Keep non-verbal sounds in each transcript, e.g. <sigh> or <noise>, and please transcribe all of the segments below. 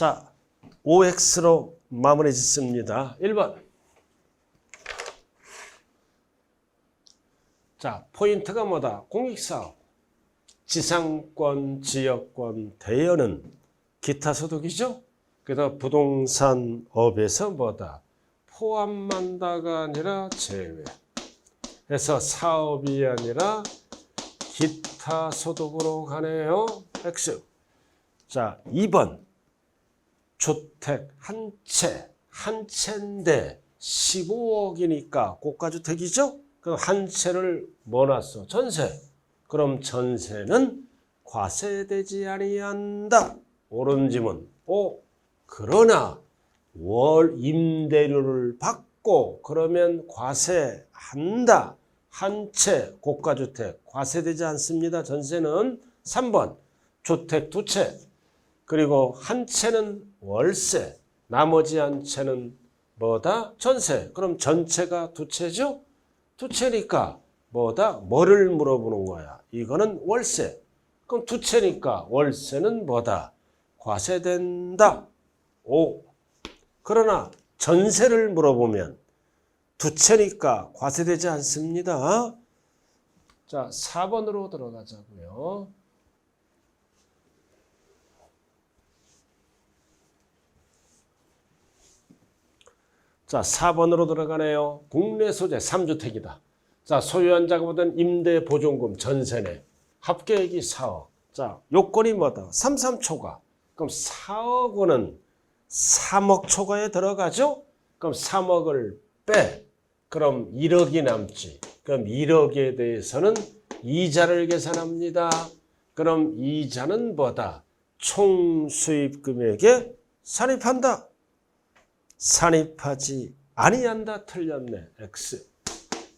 자, OX로 마무리 짓습니다. 1번. 자, 포인트가 뭐다? 공익사업. 지상권, 지역권, 대여는 기타 소득이죠? 그래서 부동산업에서 뭐다? 포함한다가 아니라 제외. 해서 사업이 아니라 기타 소득으로 가네요. X. 자, 2번. 주택 한 채, 한 채인데 15억이니까 고가주택이죠? 그럼 한 채를 뭐 놨어? 전세. 그럼 전세는 과세되지 아니한다. 옳은 지문. 오, 그러나 월 임대료를 받고 그러면 과세한다. 한 채 고가주택 과세되지 않습니다. 전세는 3번 주택 두 채 그리고 한 채는 월세 나머지 한 채는 뭐다? 전세. 그럼 전체가 두 채죠? 두 채니까 뭐다? 뭐를 물어보는 거야? 이거는 월세. 그럼 두 채니까 월세는 뭐다? 과세된다. 오. 그러나 전세를 물어보면 두 채니까 과세되지 않습니다. 자, 4번으로 들어가자고요. 자, 4번으로 들어가네요. 국내 소재 3주택이다. 자, 소유한 자금은 임대 보존금 전세네. 합계액이 4억. 자, 요건이 뭐다? 33 초과. 그럼 4억 원은 3억 초과에 들어가죠? 그럼 3억을 빼. 그럼 1억이 남지. 그럼 1억에 대해서는 이자를 계산합니다. 그럼 이자는 뭐다? 총 수입 금액에 산입한다. 산입하지 아니한다 틀렸네. X.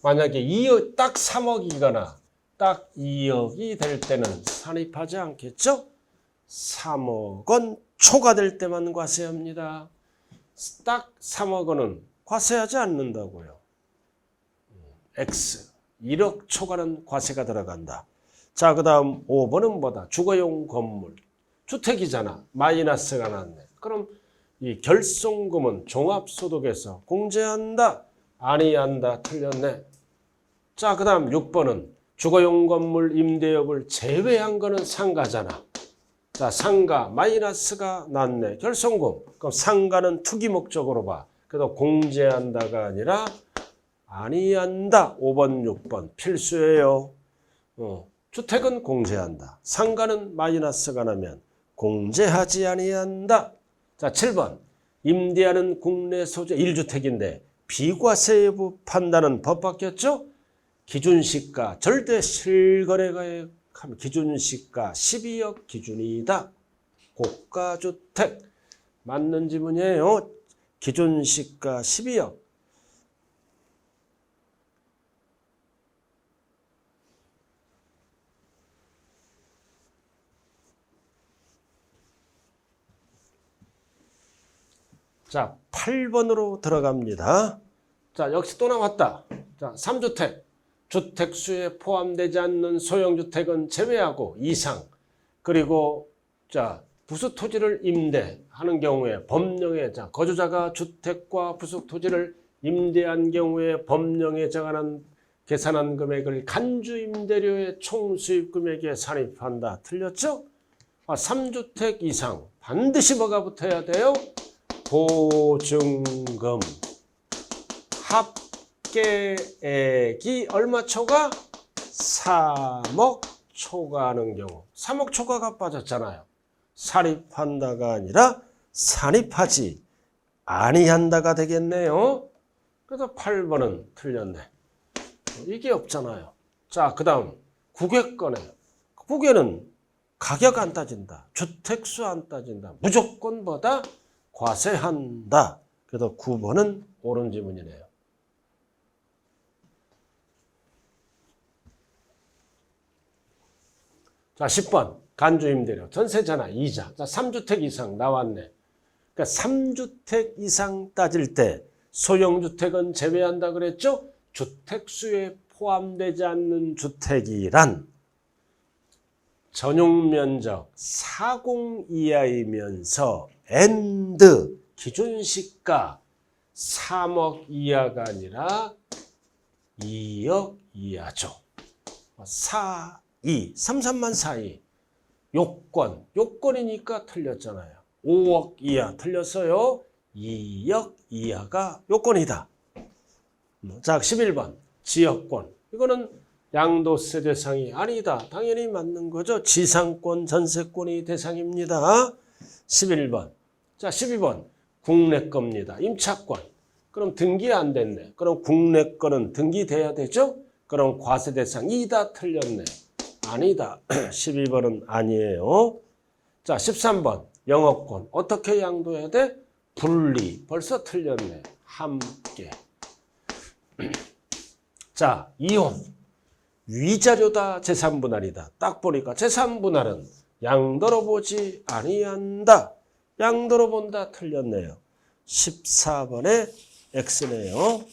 만약에 2억 딱 3억이거나 딱 2억이 될 때는 산입하지 않겠죠? 3억 원 초과될 때만 과세합니다. 딱 3억 원은 과세하지 않는다고요. X. 1억 초과는 과세가 들어간다. 자, 그 다음 5번은 뭐다? 주거용 건물. 주택이잖아. 마이너스가 났네. 그럼 이 결손금은 종합소득에서 공제한다. 아니한다. 틀렸네. 자, 그 다음 6번은 주거용 건물 임대업을 제외한 거는 상가잖아. 자, 상가 마이너스가 났네. 결손금. 그럼 상가는 투기 목적으로 봐. 그래도 공제한다가 아니라 아니한다. 5번, 6번 필수예요. 어, 주택은 공제한다. 상가는 마이너스가 나면 공제하지 아니한다. 자, 7번. 임대하는 국내 소재 1주택인데 비과세 여부 판단은 법 바뀌었죠? 기준시가 절대 실거래가액 하면 기준시가 12억 기준이다. 고가주택 맞는 지문이에요. 기준시가 12억. 자, 8번으로 들어갑니다. 자, 역시 또 나왔다. 자, 3주택. 주택수에 포함되지 않는 소형주택은 제외하고 이상. 그리고 자, 부수 토지를 임대하는 경우에 법령에 자, 거주자가 주택과 부수 토지를 임대한 경우에 법령에 정하는 계산한 금액을 간주 임대료의 총 수입 금액에 산입한다. 틀렸죠? 아, 3주택 이상 반드시 뭐가 붙어야 돼요? 보증금 합계액이 얼마 초과? 3억 초과하는 경우 3억 초과가 빠졌잖아요. 산입한다가 아니라 산입하지 아니한다가 되겠네요. 그래서 8번은 틀렸네. 이게 없잖아요. 자, 그 다음 국외권에 국외는 가격 안 따진다. 주택수 안 따진다. 무조건 뭐다? 과세한다. 그래서 9번은 옳은 지문이네요. 자, 10번. 간주임대료. 전세잖아. 이자. 자, 3주택 이상 나왔네. 그러니까 3주택 이상 따질 때 소형주택은 제외한다 그랬죠? 주택수에 포함되지 않는 주택이란 전용 면적 40 이하이면서 and 기준 시가 3억 이하가 아니라 2억 이하죠. 4, 2, 3, 3만 4이 요건, 요건이니까 틀렸잖아요. 5억 이하 틀렸어요. 2억 이하가 요건이다. 자, 11번 지역권. 이거는 양도세 대상이 아니다. 당연히 맞는 거죠. 지상권, 전세권이 대상입니다. 11번. 자, 12번. 국내 겁니다. 임차권. 그럼 등기 안 됐네. 그럼 국내 거는 등기돼야 되죠? 그럼 과세 대상 이 다 틀렸네. 아니다. <clears throat> 12번은 아니에요. 자, 13번. 영업권. 어떻게 양도해야 돼? 분리. 벌써 틀렸네. 함께. <clears throat> 자, 이혼. 위자료다 재산분할이다. 딱 보니까 재산분할은 양도로 보지 아니한다. 양도로 본다 틀렸네요. 14번에 X네요.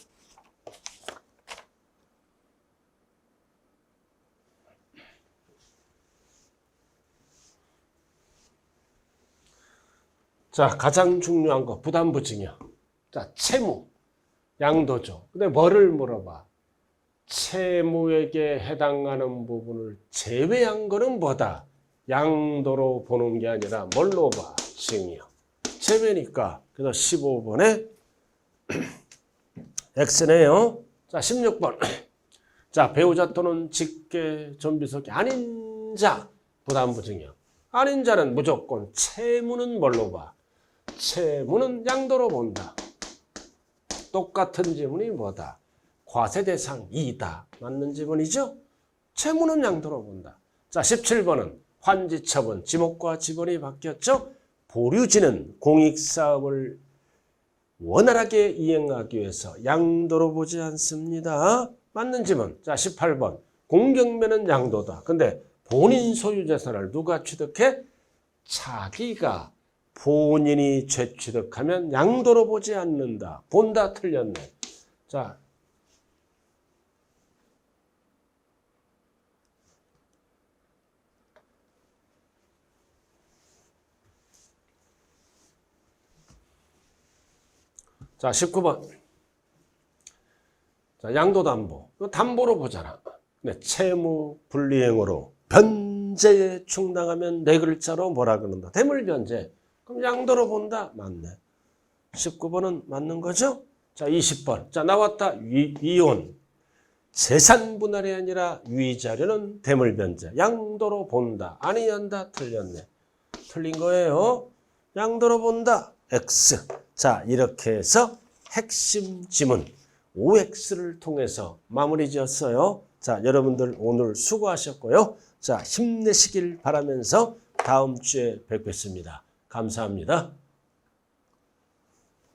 자, 가장 중요한 거 부담부증이요. 자, 채무. 양도죠. 근데 뭐를 물어봐? 채무에게 해당하는 부분을 제외한 거는 뭐다? 양도로 보는 게 아니라 뭘로 봐? 증이요. 제외니까. 그래서 15번에 <clears throat> X네요. 자, 16번. <clears throat> 자, 배우자 또는 직계 존비속이 아닌 자 부담부증이요. 아닌 자는 무조건 채무는 뭘로 봐? 채무는 양도로 본다. 똑같은 지문이 뭐다? 과세 대상 2다. 맞는 지문이죠? 채무는 양도로 본다. 자, 17번은 환지 처분, 지목과 지번이 바뀌었죠? 보류지는 공익사업을 원활하게 이행하기 위해서 양도로 보지 않습니다. 맞는 지문. 자, 18번. 공경면은 양도다. 근데 본인 소유 재산을 누가 취득해? 자기가 본인이 죄취득하면 양도로 보지 않는다. 본다 틀렸네. 자. 자, 19번. 자, 양도담보. 담보로 보잖아. 근데 채무 불이행으로 변제에 충당하면 네 글자로 뭐라 그런다? 대물변제. 그럼 양도로 본다? 맞네. 19번은 맞는 거죠? 자, 20번. 자, 나왔다. 위, 이혼. 재산 분할이 아니라 위자료는 대물변제. 양도로 본다. 아니 한다? 틀렸네. 틀린 거예요. 양도로 본다. X. 자, 이렇게 해서 핵심 지문 OX를 통해서 마무리 지었어요. 자, 여러분들 오늘 수고하셨고요. 자, 힘내시길 바라면서 다음 주에 뵙겠습니다. 감사합니다.